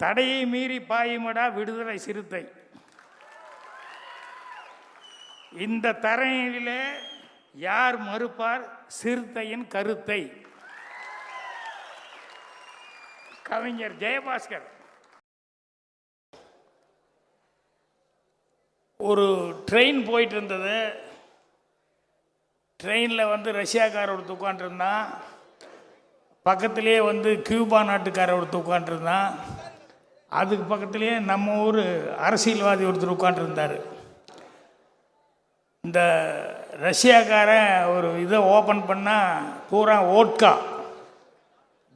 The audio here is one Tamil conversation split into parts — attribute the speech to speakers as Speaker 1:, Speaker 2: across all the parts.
Speaker 1: தடையை மீறி பாயுமடா விடுதலை சிறுத்தை. இந்த தரையிலே யார் மறுப்பார்? சிறுத்தையின் கருத்தை. கவிஞர் ஜெயபாஸ்கர். ஒரு ட்ரெயின் போயிட்டு இருந்தது ட்ரெயினில் வந்து ரஷ்யாக்கார ஒருத்தர் உட்காண்ட்ருந்தான் பக்கத்திலே வந்து கியூபா நாட்டுக்கார ஒருத்தர் உட்காந்துருந்தான் அதுக்கு பக்கத்துலேயே நம்ம ஊர் அரசியல்வாதி ஒருத்தர் உட்காண்டிருந்தார் இந்த ரஷ்யாக்காரன் ஒரு இதை ஓப்பன் பண்ணால் பூரா ஓட்கா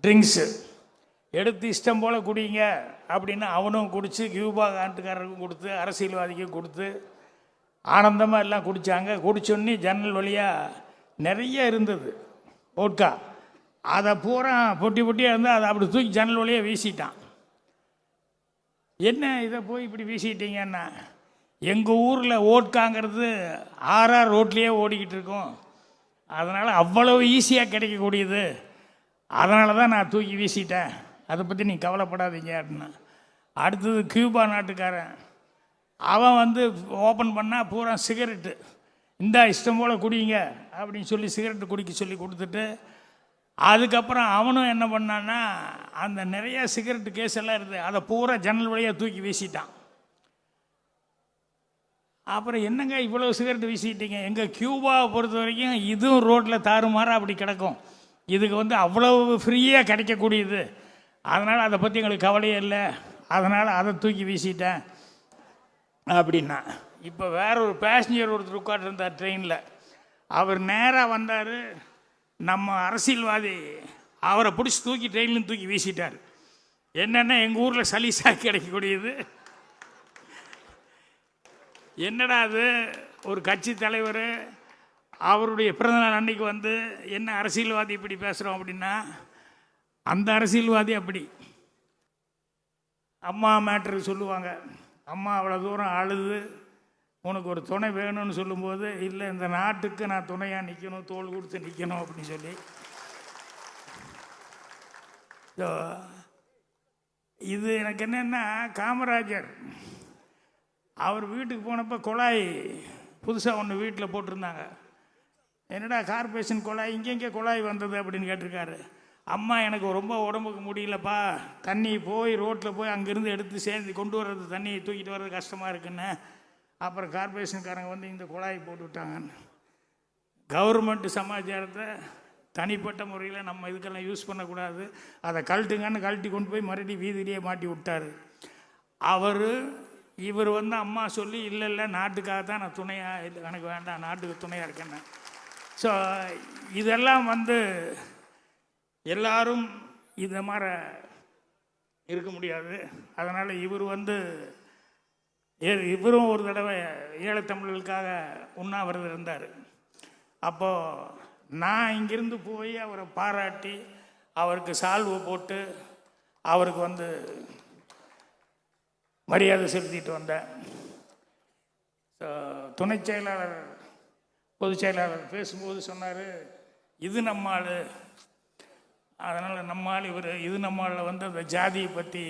Speaker 1: ட்ரிங்க்ஸு. எடுத்து இஷ்டம் போல் குடிங்க அப்படின்னு அவனும் குடித்து கியூபா நாட்டுக்காரருக்கும் கொடுத்து அரசியல்வாதிக்கும் கொடுத்து ஆனந்தமாக எல்லாம் குடித்தாங்க குடிச்சோன்னே ஜன்னல் வழியாக நிறைய இருந்தது ஓட்கா அதை பூரா பொட்டி பொட்டியாக இருந்தால் அதை அப்படி தூக்கி ஜன்னல் வழியாக வீசிட்டான். என்ன இதை போய் இப்படி வீசிட்டீங்கன்னா? எங்கள் ஊரில் ஓட்காங்கிறது ஆர்ஆர் ரோட்லேயே ஓடிக்கிட்டு இருக்கோம். அதனால் அவ்வளவு ஈஸியாக கிடைக்கக்கூடியது. அதனால தான் நான் தூக்கி வீசிட்டேன். அதை பற்றி நீ கவலைப்படாதீங்க அப்படின்னா. அடுத்தது கியூபா நாட்டுக்காரன். அவன் வந்து ஓப்பன் பண்ணால் பூரா சிகரெட்டு. இந்தா இஷ்டம் போல் குடிங்க அப்படின்னு சொல்லி சிகரெட்டு குடிக்க சொல்லி கொடுத்துட்டு அதுக்கப்புறம் அவனும் என்ன பண்ணான்னா அந்த நிறைய சிகரெட்டு கேஸ் எல்லாம் இருக்குது அதை பூரா ஜன்னல் வழியாக தூக்கி வீசிட்டான். அப்புறம் என்னங்க இவ்வளோ சிகரெட் வீசிட்டீங்க? எங்கள் கியூபாவை பொறுத்த வரைக்கும் இதுவும் ரோட்டில் தாறுமாறாக அப்படி கிடக்கும். இதுக்கு வந்து அவ்வளவு ஃப்ரீயாக கிடைக்கக்கூடியது. அதனால் அதை பற்றி எங்களுக்கு கவலையே இல்லை. அதனால் அதை தூக்கி வீசிட்டேன் அப்படின்னா. இப்போ வேற ஒரு பேசஞ்சர் ஒருத்தர் உட்காந்துருந்தார் ட்ரெயினில் அவர் நேராக வந்தார். நம்ம அரசியல்வாதி அவரை பிடிச்சி தூக்கி ட்ரெயின்லேருந்து தூக்கி வீசிட்டார். என்னென்னா எங்கள் ஊரில் சலீஸாக கிடைக்கக்கூடியது. என்னடா அது? ஒரு கட்சி தலைவர் அவருடைய பிறந்தநாள் அன்னைக்கு வந்து என்ன அரசியல்வாதி இப்படி பேசுகிறோம் அப்படின்னா அந்த அரசியல்வாதி அப்படி. அம்மா மேட்ரு சொல்லுவாங்க அம்மா அவ்வளோ தூரம் அழுது உனக்கு ஒரு துணை வேணும்னு சொல்லும்போது இல்லை இந்த நாட்டுக்கு நான் துணையாக நிற்கணும் தோல் கொடுத்து நிற்கணும் அப்படின்னு சொல்லி. இது எனக்கு என்னென்னா காமராஜர் அவர் வீட்டுக்கு போனப்போ குழாய் புதுசாக ஒன்று வீட்டில் போட்டிருந்தாங்க. என்னடா கார்பரேஷன் குழாய் இங்கெங்கே குழாய் வந்தது அப்படின்னு கேட்டிருக்காரு. அம்மா எனக்கு ரொம்ப உடம்புக்கு முடியலப்பா. தண்ணி போய் ரோட்டில் போய் அங்கேருந்து எடுத்து சேர்ந்து கொண்டு வர்றது தண்ணியை தூக்கிட்டு வர்றது கஷ்டமாக இருக்குன்னு அப்புறம் கார்பரேஷன்காரங்க வந்து இந்த குழாய் போட்டு விட்டாங்கன்னு. கவர்மெண்ட் சமாச்சாரத்தை தனிப்பட்ட முறையில் நம்ம இதுக்கெல்லாம் யூஸ் பண்ணக்கூடாது. அதை கழட்டுங்கன்னு கழட்டி கொண்டு போய் மறுபடியும் வீதியிலேயே மாட்டி விட்டார். அவர் இவர் வந்து அம்மா சொல்லி இல்லை இல்லை நாட்டுக்காக தான் நான் துணையாக இல்லை எனக்கு வேண்டாம் நாட்டுக்கு துணையாக இருக்கேன்னு ஸோ இதெல்லாம் வந்து எல்லாரும் இந்த மாதிரி இருக்க முடியாது. அதனால் இவர் வந்து இவரும் ஒரு தடவை ஈழத்தமிழர்களுக்காக உண்ணாவிரதம் இருந்தார். அப்போது நான் இங்கிருந்து போய் அவரை பாராட்டி அவருக்கு சால்வு போட்டு அவருக்கு வந்து மரியாதை செலுத்திட்டு வந்தேன். துணை துணைச் செயலாளர் பொதுச் செயலாளர் பேசும்போது சொன்னார் இது நம்ம ஆள் அதனால் நம்ம ஆள் இவர் இது நம்ம ஆளில் வந்து அந்த ஜாதியை பற்றி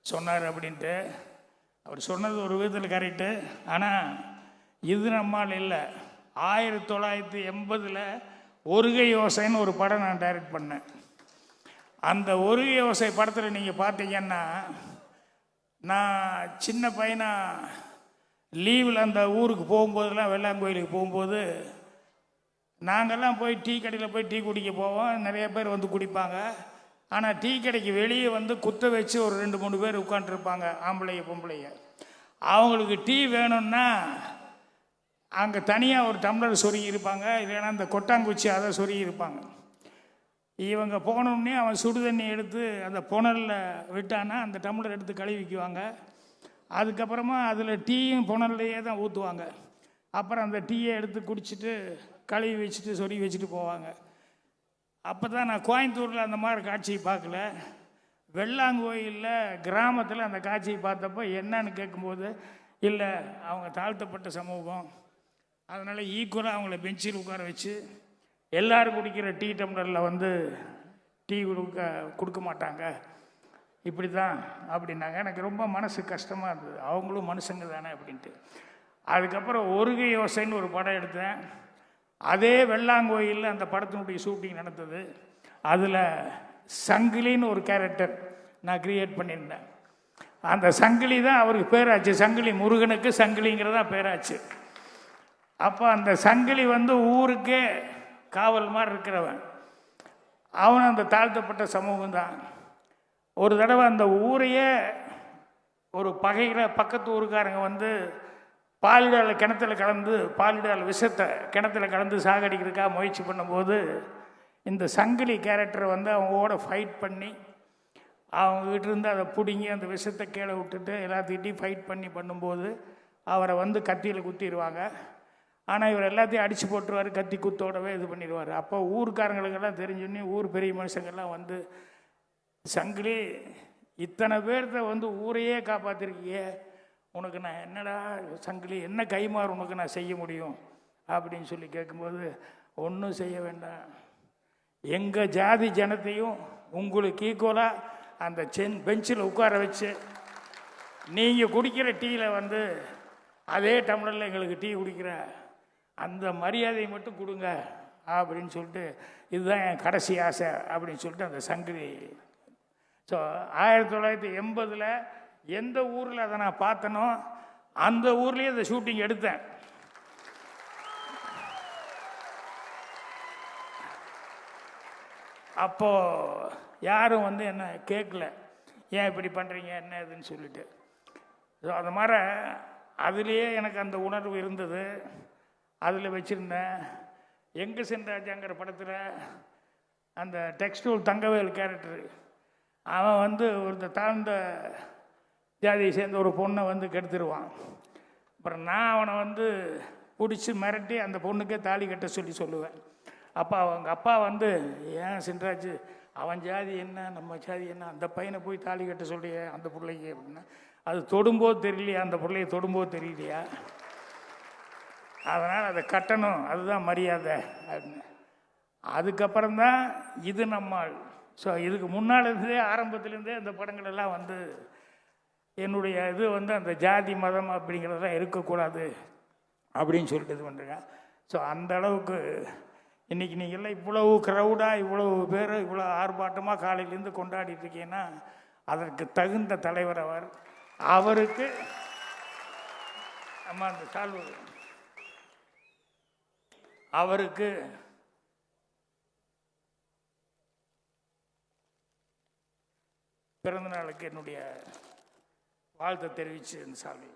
Speaker 1: சொன்னார் அப்படின்ட்டு. அவர் சொன்னது ஒரு விதத்தில் கரெக்டு ஆனால் இது நம்மால் இல்லை. ஆயிரத்தி தொள்ளாயிரத்தி எண்பதில் ஒருகை யோசைன்னு ஒரு படம் நான் டைரக்ட் பண்ணேன். அந்த ஒருகை யோசை படத்தில் நீங்கள் பார்த்தீங்கன்னா நான் சின்ன பையனாக லீவில் அந்த ஊருக்கு போகும்போதெல்லாம் வெள்ளாங்கோயிலுக்கு போகும்போது நாங்கள்லாம் போய் டீ கடையில் போய் டீ குடிக்க போவோம். நிறைய பேர் வந்து குடிப்பாங்க. ஆனால் டீ கடைக்கு வெளியே வந்து குத்த வச்சு ஒரு ரெண்டு மூணு பேர் உட்காந்துருப்பாங்க ஆம்பளைய பொம்பளைய. அவங்களுக்கு டீ வேணும்னா அங்கே தனியாக ஒரு டம்ளர் சொருகி இருப்பாங்க இல்லைன்னா அந்த கொட்டாங்குச்சி அதை சொருகி இருப்பாங்க இவங்க போனோடனே அவன் சுடு தண்ணி எடுத்து அந்த புனலில் விட்டானா அந்த டம்ளர் எடுத்து கழுவிக்குவாங்க அதுக்கப்புறமா அதில் டீயும் புனல்லையே தான் ஊற்றுவாங்க அப்புறம் அந்த டீயை எடுத்து குடிச்சிட்டு கழுவி வச்சுட்டு சொருகி வச்சுட்டு போவாங்க. அப்போ தான் நான் கோயம்புத்தூரில் அந்த மாதிரி காட்சியை பார்க்கல. வெள்ளாங்கோயிலில் கிராமத்தில் அந்த காட்சியை பார்த்தப்போ என்னன்னு கேட்கும்போது இல்லை அவங்க தாழ்த்தப்பட்ட சமூகம். அதனால் ஈக்குவலாக அவங்கள பெஞ்சில் உட்கார வச்சு எல்லோரும் குடிக்கிற டீ டம்ளரில் வந்து டீ கொடுக்க கொடுக்க மாட்டாங்க. இப்படி தான் அப்படின்னாங்க. எனக்கு ரொம்ப மனசு கஷ்டமாக இருந்தது. அவங்களும் மனுஷங்க தானே அப்படின்ட்டு. அதுக்கப்புறம் ஒருகை யோசைன்னு ஒரு படம் எடுத்தேன். அதே வெள்ளாங்கோயிலில் அந்த படத்தினுடைய ஷூட்டிங் நடந்தது. அதில் சங்கிலின்னு ஒரு கேரக்டர் நான் கிரியேட் பண்ணியிருந்தேன். அந்த சங்கிலி தான் அவருக்கு பேராச்சு. சங்கிலி முருகனுக்கு சங்கிலிங்கிறதா பேராச்சு. அப்போ அந்த சங்கிலி வந்து ஊருக்கே காவல் மாதிரி இருக்கிறவன். அவன் அந்த தாழ்த்தப்பட்ட சமூகம் தான். ஒரு தடவை அந்த ஊரையே ஒரு பகையில் பக்கத்து ஊருக்காரங்க வந்து பாலிடால் கிணத்துல கலந்து பாலிடால் விஷத்தை கிணத்துல கலந்து சாகடிக்கிறதுக்காக முயற்சி பண்ணும்போது இந்த சங்கிலி கேரக்டரை வந்து அவங்களோட ஃபைட் பண்ணி அவங்க இருந்து அதை பிடுங்கி அந்த விஷத்தை கீழே விட்டுட்டு எல்லாத்துக்கிட்டையும் ஃபைட் பண்ணி பண்ணும்போது அவரை வந்து கத்தியில் குத்திடுவாங்க. ஆனால் இவர் எல்லாத்தையும் அடித்து போட்டுருவார் கத்தி குத்தோடவே இது பண்ணிடுவார். அப்போ ஊருக்காரங்களுக்கெல்லாம் தெரிஞ்சுன்னு ஊர் பெரிய மனுஷங்கள்லாம் வந்து சங்கிலி இத்தனை பேர்த்த வந்து ஊரையே காப்பாற்றிருக்கியே உனக்கு நான் என்னடா சங்கிலி என்ன கைமாறு உனக்கு நான் செய்ய முடியும்? அப்படின்னு சொல்லி கேட்கும்போது ஒன்றும் செய்ய வேண்டாம். எங்கள் ஜாதி ஜனத்தையும் உங்களுக்கு ஈக்குவலாக அந்த சென் பெஞ்சில் உட்கார வச்சு நீங்கள் குடிக்கிற டீயில் வந்து அதே டம்ளரில் எங்களுக்கு டீ குடிக்கிற அந்த மரியாதையை மட்டும் கொடுங்க அப்படின்னு சொல்லிட்டு இதுதான் என் கடைசி ஆசை அப்படின்னு சொல்லிட்டு அந்த சங்கிலி. ஸோ ஆயிரத்தி தொள்ளாயிரத்தி எண்பதில் எந்த ஊரில் அதை நான் பார்த்தனோ அந்த ஊர்லேயே அந்த ஷூட்டிங் எடுத்தேன். அப்போது யாரும் வந்து என்ன கேட்கல ஏன் இப்படி பண்ணுறீங்க என்ன இதுன்னு சொல்லிட்டு. ஸோ அது மாதிரி அதுலேயே எனக்கு அந்த உணர்வு இருந்தது. அதில் வச்சுருந்தேன். எங்கே சென்றாஜாங்கிற படத்தில் அந்த டெக்ஸ்டூல் தங்கவேல் கேரக்டர் அவன் வந்து ஒரு தாழ்ந்த ஜாதியை சேர்ந்த ஒரு பொண்ணை வந்து கெடுத்துருவான். அப்புறம் நான் அவனை வந்து பிடிச்சி மிரட்டி அந்த பொண்ணுக்கே தாலி கட்ட சொல்லி சொல்லுவேன். அப்பா அவங்க அப்பா வந்து ஏன் சின்ராஜ் அவன் ஜாதி என்ன நம்ம ஜாதி என்ன அந்த பையனை போய் தாலி கட்ட சொல்லியே அந்த பிள்ளைக்கு? அப்படின்னா. அது தொடும்போது தெரியலையா? அந்த பிள்ளைய தொடும்போது தெரியலையா? அதனால் அதை கட்டணும். அதுதான் மரியாதை அப்படின்னு. அதுக்கப்புறம்தான் இது நம்மால். ஸோ இதுக்கு முன்னால் இருந்தே ஆரம்பத்துலேருந்தே அந்த படங்கள் எல்லாம் வந்து என்னுடைய இது வந்து அந்த ஜாதி மதம் அப்படிங்கிறதெல்லாம் இருக்கக்கூடாது அப்படின்னு சொல்லிட்டு இது பண்ணுறேங்க ஸோ அந்த அளவுக்கு இன்றைக்கி நீங்கள்லாம் இவ்வளவு க்ரௌடாக இவ்வளவு பேர் இவ்வளோ ஆர்ப்பாட்டமாக காலையிலேருந்து கொண்டாடிட்டு இருக்கீங்கன்னா அதற்கு தகுந்த தலைவர் அவர். அவருக்கு நம்ம அந்த சால்வு. அவருக்கு பிறந்த நாளுக்கு என்னுடைய வாழ்த்தை தெரிவித்து இந்த சால்வை